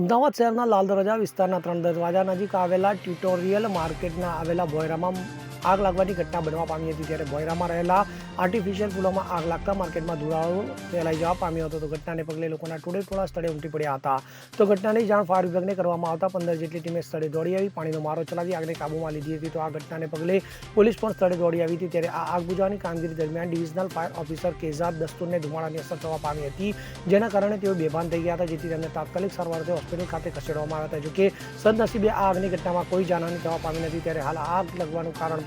અમદાવાદ શહેરના લાલ દરવાજા વિસ્તારના ત્રણ દરવાજા નજીક આવેલા ટ્યુટોરિયલ માર્કેટના આવેલા ભોયરામાં આગ લાગવાની ઘટના બનવા પામી હતી ત્યારે ભોયરામાં રહેલા આર્ટિફિશિયલ પુલોમાં આગ લાગતા માર્કેટમાં ધુરાળો ફેલાઈ જવા પામ્યો હતો. તો ઘટનાને પગલે લોકોના ટોળે ટોળા સ્થળે ઉમટી પડ્યા હતા. તો ઘટનાની જાણ ફાયર વિભાગને કરવામાં આવતા પંદર જેટલી ટીમે સ્થળે દોડી આવી, પાણીનો મારો ચલાવી આગને કાબૂમાં લીધી હતી. તો આ ઘટનાને પગલે પોલીસ પણ સ્થળે દોડી આવી હતી ત્યારે આ આગ બુઝાવવાની કામગીરી દરમિયાન ડિવિઝનલ ફાયર ઓફિસર કેઝાદ દસ્તુરને ધુમાડાની અસર થવા પામી હતી. જેના કારણે તેઓ બેભાન થઈ ગયા હતા, જેથી તેમને તાત્કાલિક સારવારથી હોસ્પિટલ ખાતે ખસેડવામાં આવ્યા હતા. જોકે સદનસીબે આ આગની ઘટનામાં કોઈ જાનહાની થવા પામી નથી. ત્યારે હાલ આગ લગવાનું કારણ